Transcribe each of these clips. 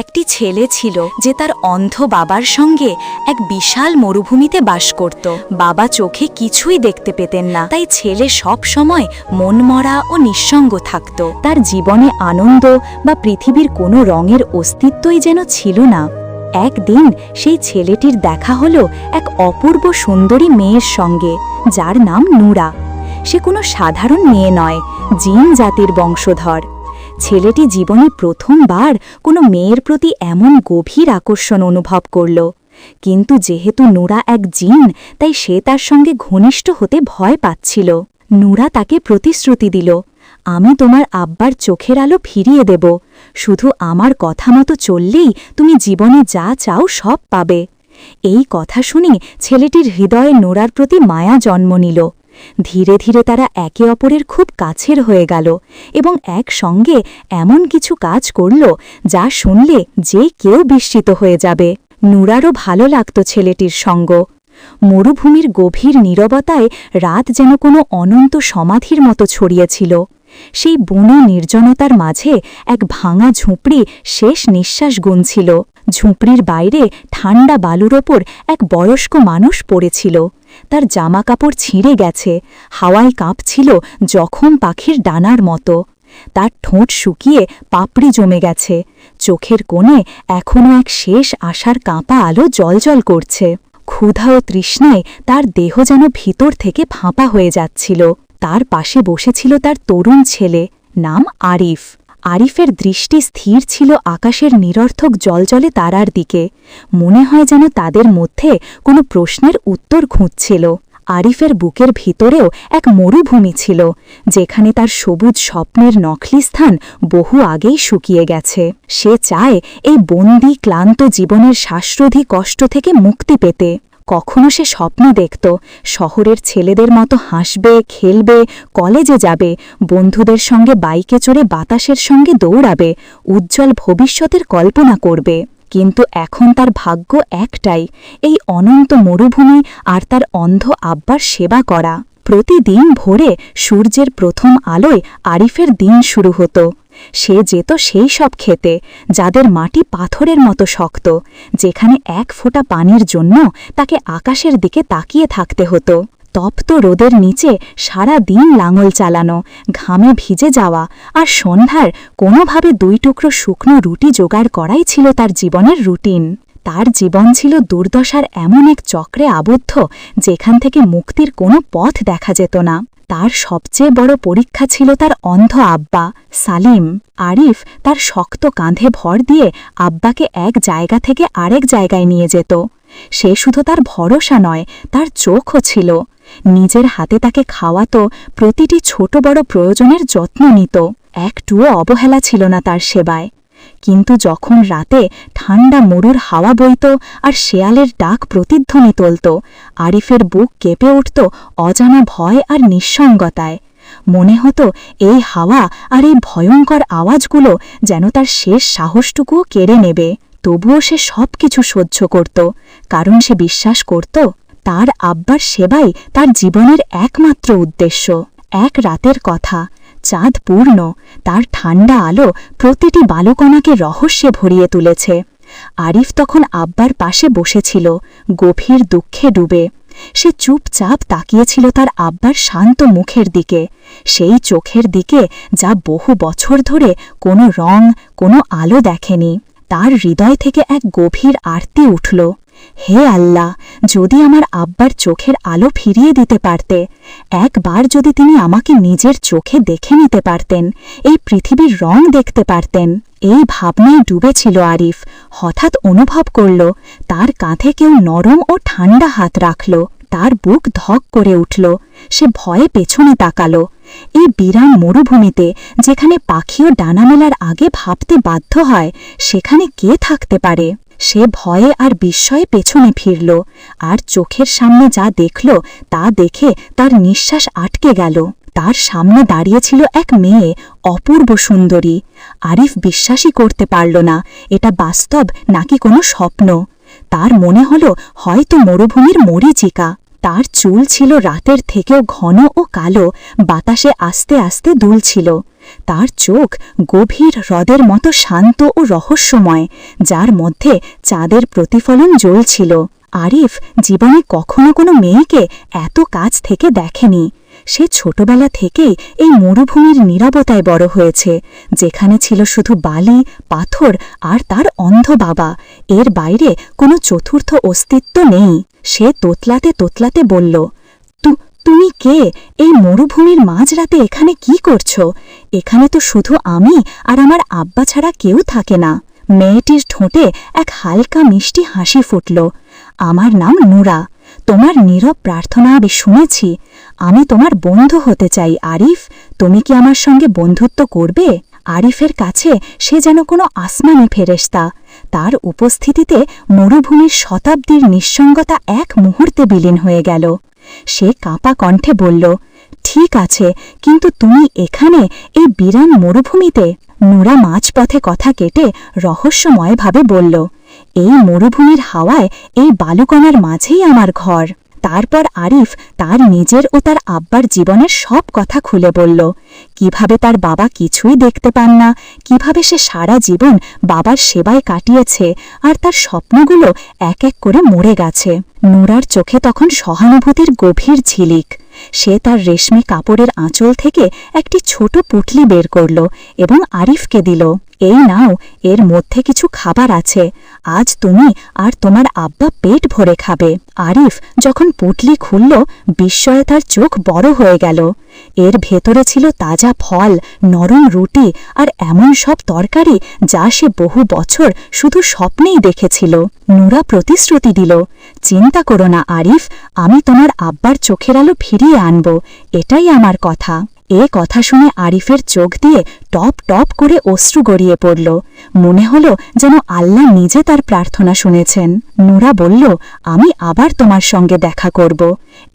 একটি ছেলে ছিল যে তার অন্ধ বাবার সঙ্গে এক বিশাল মরুভূমিতে বাস করত। বাবা চোখে কিছুই দেখতে পেতেন না, তাই ছেলে সব সময় মনমরা ও নিঃসঙ্গ থাকত। তার জীবনে আনন্দ বা পৃথিবীর কোনো রঙের অস্তিত্বই যেন ছিল না। একদিন সেই ছেলেটির দেখা হলো এক অপূর্ব সুন্দরী মেয়ের সঙ্গে, যার নাম নুরা। সে কোনো সাধারণ মেয়ে নয়, জিন জাতির বংশধর। ছেলেটি জীবনে প্রথমবার কোনো মেয়ের প্রতি এমন গভীর আকর্ষণ অনুভব করল। কিন্তু যেহেতু নুরা এক জিন, তাই সে তার সঙ্গে ঘনিষ্ঠ হতে ভয় পাচ্ছিল। নুরা তাকে প্রতিশ্রুতি দিল, আমি তোমার আব্বার চোখের আলো ফিরিয়ে দেব। শুধু আমার কথা মতো চললেই তুমি জীবনে যা চাও সব পাবে। এই কথা শুনে ছেলেটির হৃদয়ে নোরার প্রতি মায়া জন্ম নিল। ধীরে ধীরে তারা একে অপরের খুব কাছের হয়ে গেল এবং একসঙ্গে এমন কিছু কাজ করল যা শুনলে যে কেউ বিস্মিত হয়ে যাবে। নুরারও ভালো লাগত ছেলেটির সঙ্গ। মরুভূমির গভীর নীরবতায় রাত যেন কোনো অনন্ত সমাধির মতো ছড়িয়েছিল। সেই বনে নির্জনতার মাঝে এক ভাঙা ঝুঁপড়ি শেষ নিঃশ্বাস গুনছিল। ঝুঁপড়ির বাইরে ঠান্ডা বালুর ওপর এক বয়স্ক মানুষ পড়েছিল। তার জামাকাপড় ছিঁড়ে গেছে, হাওয়ায় কাঁপছিল জখম পাখির ডানার মতো। তার ঠোঁট শুকিয়ে পাপড়ি জমে গেছে, চোখের কোণে এখনও এক শেষ আশার কাঁপা আলো জলজল করছে। ক্ষুধা ও তৃষ্ণায় তার দেহ যেন ভিতর থেকে ফাঁপা হয়ে যাচ্ছিল। তার পাশে বসেছিল তার তরুণ ছেলে, নাম আরিফ। আরিফের দৃষ্টি স্থির ছিল আকাশের নিরর্থক জলজলে তারার দিকে। মনে হয় যেন তাদের মধ্যে কোনো প্রশ্নের উত্তর খুঁজছিল। আরিফের বুকের ভিতরেও এক মরুভূমি ছিল, যেখানে তার সবুজ স্বপ্নের নখলি স্থান বহু আগেই শুকিয়ে গেছে। সে চায় এই বন্দি, ক্লান্ত জীবনের শ্বাসরোধী কষ্ট থেকে মুক্তি পেতে। কখনো সে স্বপ্ন দেখত শহরের ছেলেদের মতো হাসবে, খেলবে, কলেজে যাবে, বন্ধুদের সঙ্গে বাইকে চড়ে বাতাসের সঙ্গে দৌড়াবে, উজ্জ্বল ভবিষ্যতের কল্পনা করবে। কিন্তু এখন তার ভাগ্য একটাই, এই অনন্ত মরুভূমি আর তার অন্ধ আব্বার সেবা করা। প্রতিদিন ভোরে সূর্যের প্রথম আলোয় আরিফের দিন শুরু হতো। সে যেত সেই সব খেতে, যাদের মাটি পাথরের মতো শক্ত, যেখানে এক ফোঁটা পানির জন্য তাকে আকাশের দিকে তাকিয়ে থাকতে হতো। তপ্ত রোদের নিচে সারা দিন লাঙল চালানো, ঘামে ভিজে যাওয়া আর সন্ধ্যার কোনোভাবে দুই টুকরো শুকনো রুটি জোগাড় করাই ছিল তার জীবনের রুটিন। তার জীবন ছিল দুর্দশার এমন এক চক্রে আবদ্ধ, যেখান থেকে মুক্তির কোনো পথ দেখা যেত না। তার সবচেয়ে বড় পরীক্ষা ছিল তার অন্ধ আব্বা, সালিম। আরিফ তার শক্ত কাঁধে ভর দিয়ে আব্বাকে এক জায়গা থেকে আরেক জায়গায় নিয়ে যেত। সে শুধু তার ভরসা নয়, তার চোখও ছিল। নিজের হাতে তাকে খাওয়াতো, প্রতিটি ছোট বড় প্রয়োজনের যত্ন নিত। একটুও অবহেলা ছিল না তার সেবায়। কিন্তু যখন রাতে ঠান্ডা মরুর হাওয়া বইত আর শেয়ালের ডাক প্রতিধ্বনি তোলত, আরিফের বুক কেঁপে উঠত অজানা ভয় আর নিঃসঙ্গতায়। মনে হতো এই হাওয়া আর এই ভয়ঙ্কর আওয়াজগুলো যেন তার শেষ সাহসটুকুও কেড়ে নেবে। তবুও সে সব কিছু সহ্য করত। কারণ সে বিশ্বাস করত, তার আব্বার সেবাই তার জীবনের একমাত্র উদ্দেশ্য। এক রাতের কথা চাঁদ পূর্ণ, তার ঠান্ডা আলো প্রতিটি বালুকণাকে রহস্যে ভরিয়ে তুলেছে। আরিফ তখন আব্বার পাশে বসেছিল, গভীর দুঃখে ডুবে। সে চুপচাপ তাকিয়েছিল তার আব্বার শান্ত মুখের দিকে, সেই চোখের দিকে যা বহু বছর ধরে কোনো রং, কোনো আলো দেখেনি। তার হৃদয় থেকে এক গভীর আরতি উঠল। হে আল্লাহ, যদি আমার আব্বার চোখের আলো ফিরিয়ে দিতে পারতে, একবার যদি তিনি আমাকে নিজের চোখে দেখে নিতে পারতেন, এই পৃথিবীর রং দেখতে পারতেন, এই ভাবনায় ডুবেছিল আরিফ, হঠাৎ অনুভব করল, তার কাঁধে কেউ নরম ও ঠান্ডা হাত রাখল, তার বুক ধক করে উঠল, সে ভয়ে পেছনে তাকাল, এই বিরান মরুভূমিতে, যেখানে পাখিও ডানা মেলার আগে ভাবতে বাধ্য হয়, সেখানে কে থাকতে পারে? সে ভয়ে আর বিস্ময়ে পেছনে ফিরল, আর চোখের সামনে যা দেখল তা দেখে তার নিঃশ্বাস আটকে গেল। তার সামনে দাঁড়িয়েছিল এক মেয়ে, অপূর্ব সুন্দরী। আরিফ বিশ্বাসই করতে পারল না, এটা বাস্তব নাকি কোনো স্বপ্ন? তার মনে হল হয়তো মরুভূমির মরিচিকা। তার চুল ছিল রাতের থেকেও ঘন ও কালো, বাতাসে আস্তে আস্তে দুলছিল। তার চোখ গভীর হ্রদের মতো শান্ত ও রহস্যময়, যার মধ্যে চাঁদের প্রতিফলন জ্বলছিল। আরিফ জীবনে কখনো কোনো মেয়েকে এত কাছ থেকে দেখেনি। সে ছোটবেলা থেকেই এই মরুভূমির নীরবতায় বড় হয়েছে, যেখানে ছিল শুধু বালি, পাথর আর তার অন্ধ বাবা। এর বাইরে কোনো চতুর্থ অস্তিত্ব নেই। সে তোতলাতে তোতলাতে বলল, "তু- তুমি কে? এই মরুভূমির মাঝরাতে এখানে কি করছ? এখানে তো শুধু আমি আর আমার আব্বা ছাড়া কেউ থাকে না। মেয়েটির ঠোঁটে এক হালকা মিষ্টি হাসি ফুটল। আমার নাম নুরা। তোমার নীরব প্রার্থনা আমি শুনেছি। আমি তোমার বন্ধু হতে চাই, আরিফ। তুমি কি আমার সঙ্গে বন্ধুত্ব করবে? আরিফের কাছে সে যেন কোনো আসমানি ফেরেস্তা তার উপস্থিতিতে মরুভূমির শতাব্দীর নিঃসঙ্গতা এক মুহূর্তে বিলীন হয়ে গেল। সে কাঁপা কণ্ঠে বলল ঠিক আছে, কিন্তু তুমি এখানে এই বিরান মরুভূমিতে? নুরা মাঝপথে কথা কেটে রহস্যময়ভাবে বলল, এই মরুভূমির হাওয়ায় এই বালুকণার মাঝেই আমার ঘর। তারপর আরিফ তার নিজের ও তার আব্বার জীবনের সব কথা খুলে বলল, কীভাবে তার বাবা কিছুই দেখতে পান না, কীভাবে সে সারা জীবন বাবার সেবায় কাটিয়েছে, আর তার স্বপ্নগুলো এক এক করে মরে গেছে। নোরার চোখে তখন সহানুভূতির গভীর ঝিলিক। সে তার রেশমি কাপড়ের আঁচল থেকে একটি ছোট পুটলি বের করল এবং আরিফকে দিল, এই নাও, এর মধ্যে কিছু খাবার আছে, আজ তুমি আর তোমার আব্বা পেট ভরে খাবে। আরিফ যখন পুটলি খুলল, বিস্ময়ে তার চোখ বড় হয়ে গেল। এর ভেতরে ছিল তাজা ফল, নরম রুটি আর এমন সব তরকারি যা সে বহু বছর শুধু স্বপ্নেই দেখেছিল। নুরা প্রতিশ্রুতি দিল, চিন্তা করো না, আরিফ, আমি তোমার আব্বার চোখের আলো ফিরিয়ে আনব, এটাই আমার কথা। এ কথা শুনে আরিফের চোখ দিয়ে টপ টপ করে অশ্রু গড়িয়ে পড়ল। মনে হল যেন আল্লাহ নিজে তার প্রার্থনা শুনেছেন। নুরা বলল, আমি আবার তোমার সঙ্গে দেখা করব।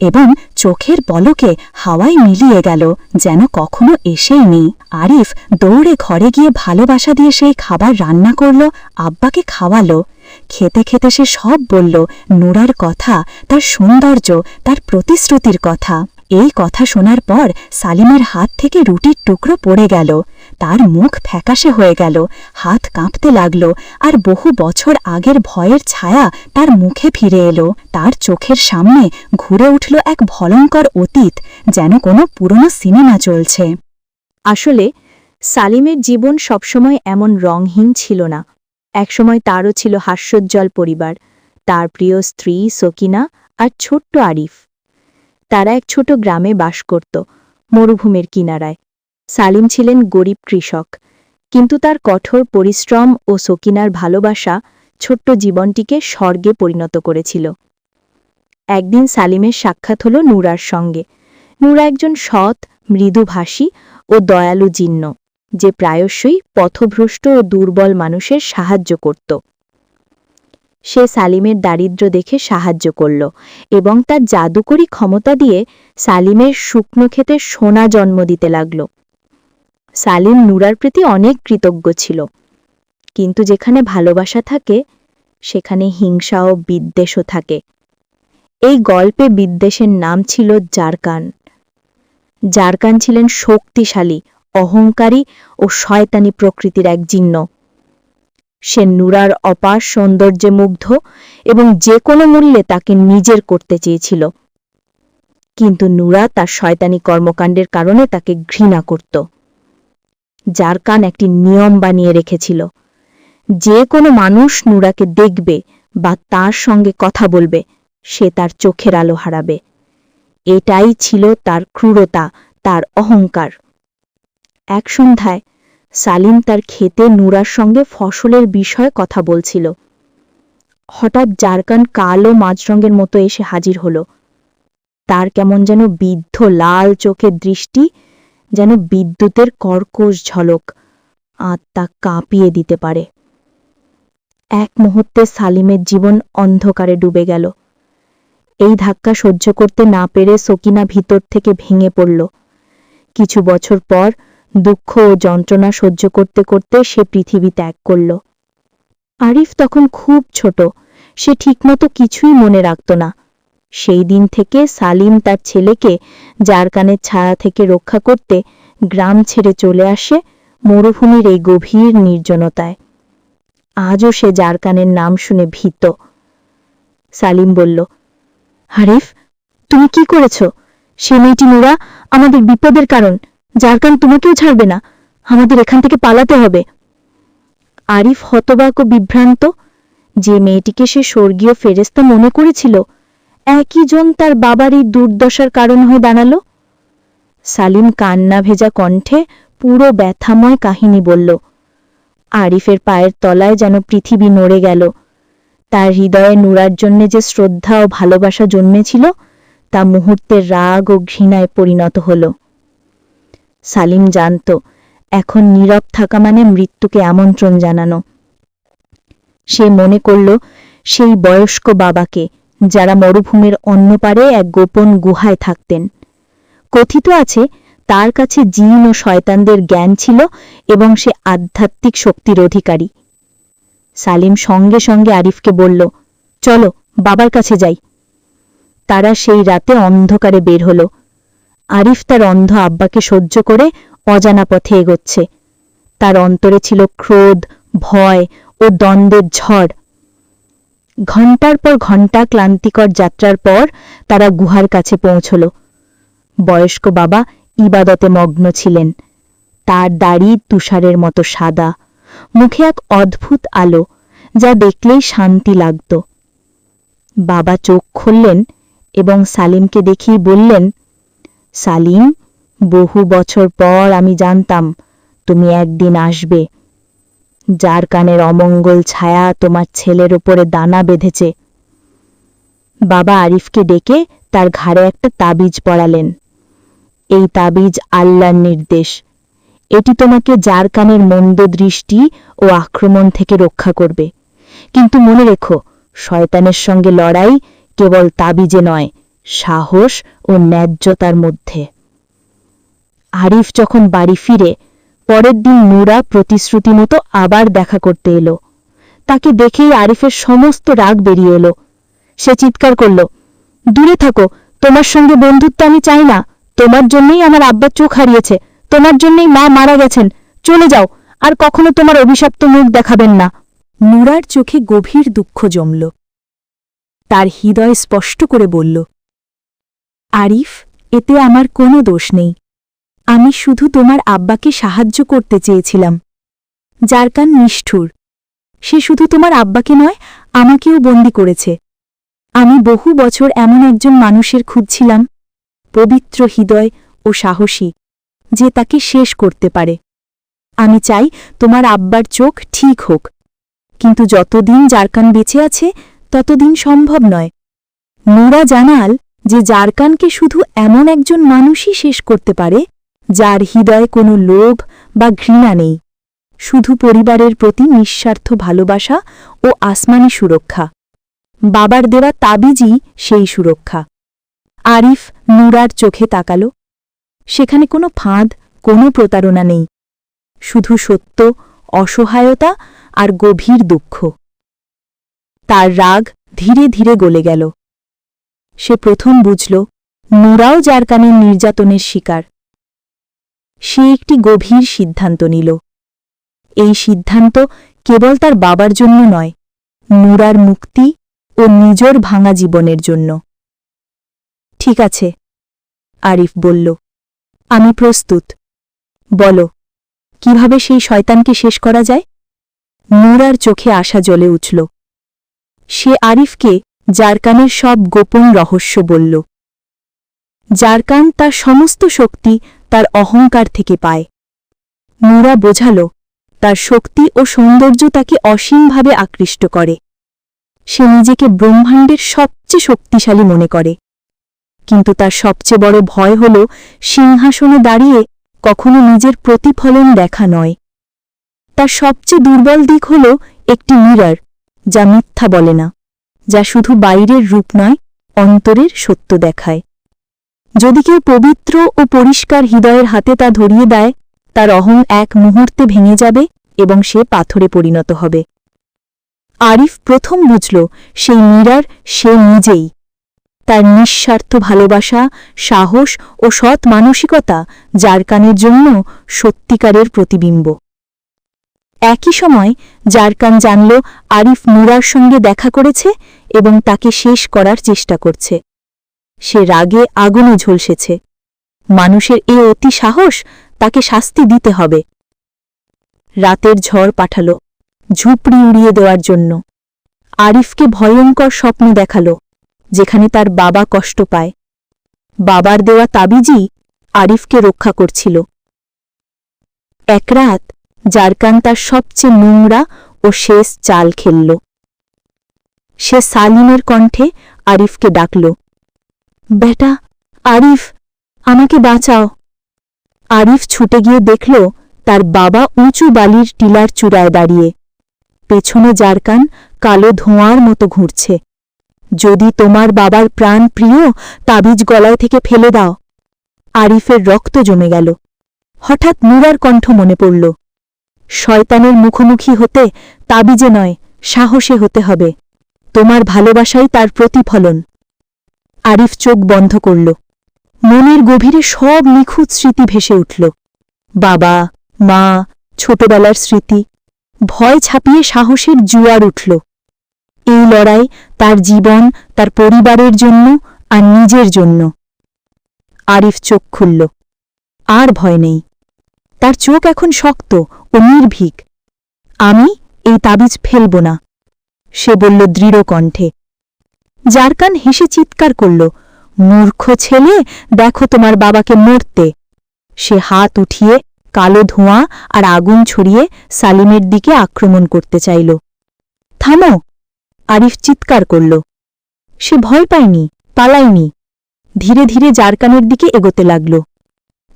এবং চোখের পলকে হাওয়ায় মিলিয়ে গেল, যেন কখনো এসেইনি। আরিফ দৌড়ে ঘরে গিয়ে ভালোবাসা দিয়ে সেই খাবার রান্না করল, আব্বাকে খাওয়ালো। খেতে খেতে সে সব বলল, নুরার কথা, তার সৌন্দর্য, তার প্রতিশ্রুতির কথা। এই কথা শোনার পর সালিমের হাত থেকে রুটির টুকরো পড়ে গেল। তার মুখ ফ্যাকাশে হয়ে গেল, হাত কাঁপতে লাগল, আর বহু বছর আগের ভয়ের ছায়া তার মুখে ফিরে এলো। তার চোখের সামনে ঘুরে উঠল এক ভয়ঙ্কর অতীত, যেন কোনো পুরনো সিনেমা চলছে। আসলে, সালিমের জীবন সবসময় এমন রংহীন ছিল না। একসময় তারও ছিল হাস্যোজ্জ্বল পরিবার, তার প্রিয় স্ত্রী সকিনা আর ছোট্ট আরিফ। তারা এক ছোট গ্রামে বাস করত, মরুভূমির কিনারায়। সালিম ছিলেন গরিব কৃষক। কিন্তু তার কঠোর পরিশ্রম ও সকিনার ভালোবাসা ছোট্ট জীবনটিকে স্বর্গে পরিণত করেছিল। একদিন সালিমের সাক্ষাৎ হল নুরার সঙ্গে। নুরা একজন সৎ, মৃদুভাষী ও দয়ালু জিন্ন যে প্রায়শই পথভ্রষ্ট ও দুর্বল মানুষের সাহায্য করত। সে সালিমের দারিদ্র্য দেখে সাহায্য করল এবং তার জাদুকরী ক্ষমতা দিয়ে সালিমের শুকনো ক্ষেতে সোনা জন্ম দিতে লাগল। সালিম নুরার প্রতি অনেক কৃতজ্ঞ ছিল। কিন্তু যেখানে ভালোবাসা থাকে, সেখানে হিংসা ও বিদ্বেষও থাকে। এই গল্পে বিদ্বেষের নাম ছিল জারকান। জারকান ছিলেন শক্তিশালী, অহংকারী ও শয়তানি প্রকৃতির এক জিন্ন সে নুরার অপার সৌন্দর্যে মুগ্ধ এবং যে কোনো মূল্যে তাকে নিজের করতে চেয়েছিল। কিন্তু নুরা তার শয়তানি কর্মকাণ্ডের কারণে তাকে ঘৃণা করত। জারকান একটি নিয়ম বানিয়ে রেখেছিল। যে কোনো মানুষ নুরাকে দেখবে বা তার সঙ্গে কথা বলবে, সে তার চোখের আলো হারাবে। এটাই ছিল তার ক্রূরতা, তার অহংকার। এক সন্ধ্যায় সালিম তার খেতে নুরার সঙ্গে ফসলের বিষয়ে কথা বলছিল। হঠাৎ জারকান কালো মাঝরঙের মতো এসে হাজির হল। তার কেমন যেন বিদ্ধ লাল চোখের দৃষ্টি যেন বিদ্যুতের কর্কশ ঝলক আত্মা কাঁপিয়ে দিতে পারে। এক মুহূর্তে সালিমের জীবন অন্ধকারে ডুবে গেল। এই ধাক্কা সহ্য করতে না পেরে সকিনা ভিতর থেকে ভেঙে পড়ল। কিছু বছর পর দুঃখ ও যন্ত্রণা সহ্য করতে করতে সে পৃথিবী ত্যাগ করল। আরিফ তখন খুব ছোট, সে ঠিকমতো কিছুই মনে রাখত না। সেই দিন থেকে সালিম তার ছেলেকে জারকানের ছায়া থেকে রক্ষা করতে গ্রাম ছেড়ে চলে আসে মরুভূমির এই গভীর নির্জনতায়। আজও সে জারকানের নাম শুনে ভীত। সালিম বলল, হারিফ, তুমি কি করেছ? সে মেয়েটি নুরা আমাদের বিপদের কারণ জারকান তোমাকেও ছাড়বে না, আমাদের এখান থেকে পালাতে হবে। আরিফ হতবাক ও বিভ্রান্ত, যে মেয়েটিকে সে স্বর্গীয় ফেরেস্তা মনে করেছিল একই জন তার বাবার এই দুর্দশার কারণ হয়ে দাঁড়াল। সালিম কান্না ভেজা কণ্ঠে পুরো ব্যথাময় কাহিনী বলল, আরিফের পায়ের তলায় যেন পৃথিবী নড়ে গেল। তার হৃদয়ে নুরার জন্য যে শ্রদ্ধা ও ভালোবাসা জন্মেছিল, তা মুহূর্তের রাগ ও ঘৃণায় পরিণত হল। সালিম জানত, এখন নীরব থাকা মানে মৃত্যুকে আমন্ত্রণ জানানো। সে মনে করল, সেই বয়স্ক বাবাকে যারা মরুভূমির অন্য পারে এক গোপন গুহায় থাকতেন। কথিত আছে, তার কাছে জিন ও শয়তানদের জ্ঞান ছিল এবং সে আধ্যাত্মিক শক্তির অধিকারী। সালিম সঙ্গে সঙ্গে আরিফকে বলল, চলো, বাবার কাছে যাই। তারা সেই রাতে অন্ধকারে বের হল। আরিফ তার অন্ধ আব্বাকে সহ্য করে অজানা পথে এগোচ্ছে। তার অন্তরে ছিল ক্রোধ, ভয় ও দ্বন্দ্বের ঝড়। ঘণ্টার পর ঘণ্টা ক্লান্তিকর যাত্রার পর তারা গুহার কাছে পৌঁছল। বয়স্ক বাবা ইবাদতে মগ্ন ছিলেন। তার দাড়ি তুষারের মতো সাদা। মুখে এক অদ্ভুত আলো, যা দেখলেই শান্তি লাগত। বাবা চোখ খুললেন এবং সালিমকে দেখিয়ে বললেন, সালিম, বহু বছর পর আমি জানতাম তুমি একদিন আসবে। যার কানের অমঙ্গল ছায়া তোমার ছেলের ওপরে দানা বেঁধেছে। বাবা আরিফকে ডেকে তার ঘাড়ে একটা তাবিজ পড়ালেন এই তাবিজ আল্লাহর নির্দেশ। এটি তোমাকে যার কানের মন্দ দৃষ্টি ও আক্রমণ থেকে রক্ষা করবে। কিন্তু মনে রেখো, শয়তানের সঙ্গে লড়াই কেবল তাবিজে নয়, সাহস ও ন্যায্যতার মধ্যে। আরিফ যখন বাড়ি ফিরে পরের দিন নুরা প্রতিশ্রুতি মতো আবার দেখা করতে এলো। তাকে দেখেই আরিফের সমস্ত রাগ বেরিয়ে এলো। সে চিৎকার করল, দূরে থাকো, তোমার সঙ্গে বন্ধুত্ব আমি চাই না। তোমার জন্যই আমার আব্বা চোখ হারিয়েছে। তোমার জন্যই মা মারা গেছেন। চলে যাও, আর কখনো তোমার অভিশপ্ত মুখ দেখাবেন না। নুরার চোখে গভীর দুঃখ জমল। তার হৃদয় স্পষ্ট করে বলল, আরিফ, এতে আমার কোনো দোষ নেই। আমি শুধু তোমার আব্বাকে সাহায্য করতে চেয়েছিলাম। জারকান নিষ্ঠুর। সে শুধু তোমার আব্বাকে নয়, আমাকেও বন্দি করেছে। আমি বহু বছর এমন একজন মানুষের খুঁজছিলাম, পবিত্র হৃদয় ও সাহসী, যে তাকে শেষ করতে পারে। আমি চাই তোমার আব্বার চোখ ঠিক হোক, কিন্তু যতদিন জারকান বেঁচে আছে, ততদিন সম্ভব নয়। নোরা জানাল যে জারকানকে শুধু এমন একজন মানুষই শেষ করতে পারে যার হৃদয়ে কোনো লোভ বা ঘৃণা নেই। শুধু পরিবারের প্রতি নিঃস্বার্থ ভালোবাসা ও আসমানি সুরক্ষা। বাবার দেওয়া তাবিজই সেই সুরক্ষা। আরিফ নুরার চোখে তাকাল। সেখানে কোনো ফাঁদ, কোনো প্রতারণা নেই। শুধু সত্য, অসহায়তা আর গভীর দুঃখ। তার রাগ ধীরে ধীরে গলে গেল। সে প্রথম বুঝল, নুরাও যার কানের নির্যাতনের শিকার। সে একটি গভীর সিদ্ধান্ত নিল। এই সিদ্ধান্ত কেবল তার বাবার জন্য নয়, নুরার মুক্তি ও নিজর ভাঙা জীবনের জন্য। ঠিক আছে, আরিফ বলল, আমি প্রস্তুত। বলো, কীভাবে সেই শয়তানকে শেষ করা যায়? নুরার চোখে আশা জ্বলে উঠল। সে আরিফকে জারকানের সব গোপন রহস্য বলল। জারকান তার সমস্ত শক্তি তার অহংকার থেকে পায়। নুরা বোঝাল, তার শক্তি ও সৌন্দর্য তাকে অসীমভাবে আকৃষ্ট করে। সে নিজেকে ব্রহ্মাণ্ডের সবচেয়ে শক্তিশালী মনে করে। কিন্তু তার সবচেয়ে বড় ভয় হল, সিংহাসনে দাঁড়িয়ে কখনো নিজের প্রতিফলন দেখা নয়। তার সবচেয়ে দুর্বল দিক হল একটি মিরার, যা মিথ্যা বলে না, যা শুধু বাইরের রূপ নয়, অন্তরের সত্য দেখায়। যদি কেউ পবিত্র ও পরিষ্কার হৃদয়ের হাতে তা ধরিয়ে দেয়, তার অহং এক মুহূর্তে ভেঙে যাবে এবং সে পাথরে পরিণত হবে। আরিফ প্রথম বুঝল, সেই মীরার সে নিজেই। তার নিঃস্বার্থ ভালোবাসা, সাহস ও সৎ মানসিকতা জারকানের জন্য সত্যিকারের প্রতিবিম্ব। একই সময় জারকান জানল, আরিফ নুরার সঙ্গে দেখা করেছে এবং তাকে শেষ করার চেষ্টা করছে। সে রাগে আগুনে ঝলসেছে। মানুষের এ অতি সাহস, তাকে শাস্তি দিতে হবে। রাতের ঝড় পাঠাল, ঝুপড়ি উড়িয়ে দেওয়ার জন্য। আরিফকে ভয়ঙ্কর স্বপ্ন দেখাল, যেখানে তার বাবা কষ্ট পায়। বাবার দেওয়া তাবিজি আরিফকে রক্ষা করছিল। এক রাত, জারকান তার সবচেয়ে নোংরা ও শেষ চাল খেলল। সে সালিমের কণ্ঠে আরিফকে ডাকল বেটা, আরিফ, আমাকে বাঁচাও। আরিফ ছুটে গিয়ে দেখল তার বাবা উঁচু বালির টিলার চূড়ায় দাঁড়িয়ে। পেছনে জারকান কালো ধোঁয়ার মতো ঘুরছে। যদি তোমার বাবার প্রাণ প্রিয়, তাবিজ গলায় থেকে ফেলে দাও। আরিফের রক্ত জমে গেল। হঠাৎ নুরার কণ্ঠ মনে পড়ল। শয়তানের মুখোমুখি হতে তাবিজে নয়, সাহসে হতে হবে। তোমার ভালোবাসাই তার প্রতিফলন। আরিফ চোখ বন্ধ করল। মনের গভীরে সব নিখুঁত স্মৃতি ভেসে উঠল। বাবা, মা, ছোটবেলার স্মৃতি। ভয় ছাপিয়ে সাহসের জুয়ার উঠল। এই লড়াই তার জীবন, তার পরিবারের জন্য আর নিজের জন্য। আরিফ চোখ খুলল। আর ভয় নেই। তার চোখ এখন শক্ত ও নির্ভীক। আমি এই তাবিজ ফেলব না। সে বলল দৃঢ় কণ্ঠে। জারকান হেসে চিৎকার করল, মূর্খ ছেলে, দেখো তোমার বাবাকে মরতে। সে হাত উঠিয়ে, কালো ধোঁয়া আর আগুন ছড়িয়ে সালিমের দিকে আক্রমণ করতে চাইল। থামো! আরিফ চিৎকার করল। সে ভয় পায়নি, পালায়নি। ধীরে ধীরে জারকানের দিকে এগোতে লাগল।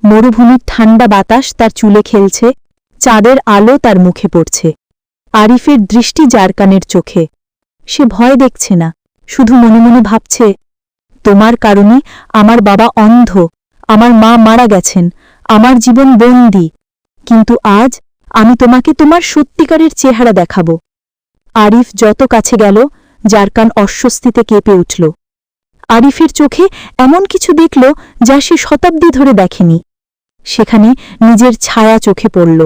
মরুভূমির ঠান্ডা বাতাস তার চুলে খেলছে, চাঁদের আলো তার মুখে পড়ছে। আরিফের দৃষ্টি জারকানের চোখে। সে ভয় দেখছে না। শুধু মনে মনে ভাবছে, তোমার কারণে আমার বাবা অন্ধ, আমার মা মারা গেছেন, আমার জীবন বন্দি, কিন্তু আজ আমি তোমাকে তোমার সত্যিকারের চেহারা দেখাব। আরিফ যত কাছে গেল জারকান অস্বস্তিতে কেঁপে উঠল। আরিফের চোখে এমন কিছু দেখল যা সে শতাব্দী ধরে দেখেনি। সেখানে নিজের ছায়া চোখে পড়ল।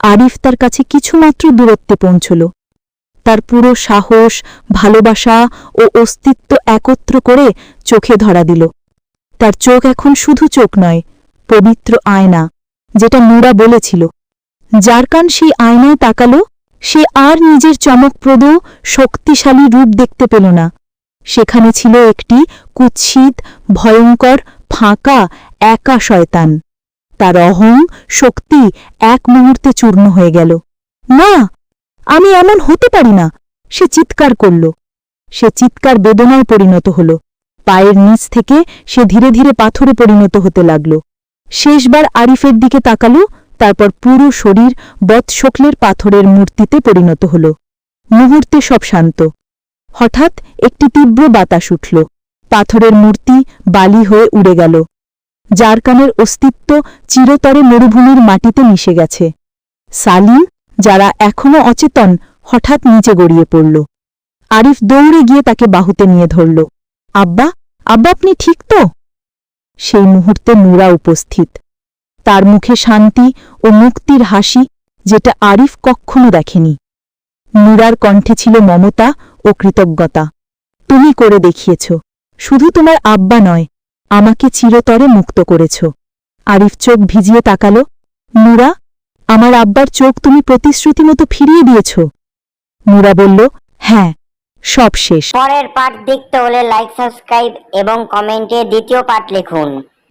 আরিফ তার কাছে কিছুমাত্র দূরত্বে পৌঁছল। তার পুরো সাহস, ভালোবাসা ও অস্তিত্ব একত্র করে চোখে ধরা দিল। তার চোখ এখন শুধু চোখ নয়, পবিত্র আয়না, যেটা নোরা বলেছিল। যার কান সেই আয়নায় তাকালো, সে আর নিজের চমকপ্রদ, শক্তিশালী রূপ দেখতে পেল না। সেখানে ছিল একটি কুৎসিত, ভয়ঙ্কর, ফাঁকা, একা শয়তান। তার অহং, শক্তি এক মুহূর্তে চূর্ণ হয়ে গেল। না আমি এমন হতে পারি না। সে চিৎকার করল। সে চিৎকার বেদনায় পরিণত হল। পায়ের নিচ থেকে সে ধীরে ধীরে পাথরে পরিণত হতে লাগল। শেষবার আরিফের দিকে তাকাল, তারপর পুরো শরীর বৎশকলের পাথরের মূর্তিতে পরিণত হল। মুহূর্তে সব শান্ত। হঠাৎ একটি তীব্র বাতাস উঠল। পাথরের মূর্তি বালি হয়ে উড়ে গেল। জারকানের অস্তিত্ব চিরতরে মরুভূমির মাটিতে মিশে গেছে। সালিম যারা এখনও অচেতন, হঠাৎ নিচে গড়িয়ে পড়ল। আরিফ দৌড়ে গিয়ে তাকে বাহুতে নিয়ে ধরল। আব্বা আব্বা আপনি ঠিক তো? সেই মুহূর্তে নুরা উপস্থিত। তার মুখে শান্তি ও মুক্তির হাসি যেটা আরিফ কক্ষণও দেখেনি। নুরার কণ্ঠে ছিল মমতা ও কৃতজ্ঞতা। তুমি করে দেখিয়েছ। শুধু তোমার আব্বা নয়, আমাকে চিরতরে মুক্ত করেছ। আরিফ চোখ ভিজিয়ে তাকাল। নুরা আমার আব্বার চোখ তুমি প্রতিশ্রুতি মতো ফিরিয়ে দিয়েছ। মুরা বলল হ্যাঁ সব শেষ। পরের পার্ট দেখতে হলে লাইক সাবস্ক্রাইব এবং কমেন্টে দ্বিতীয় পার্ট লিখুন।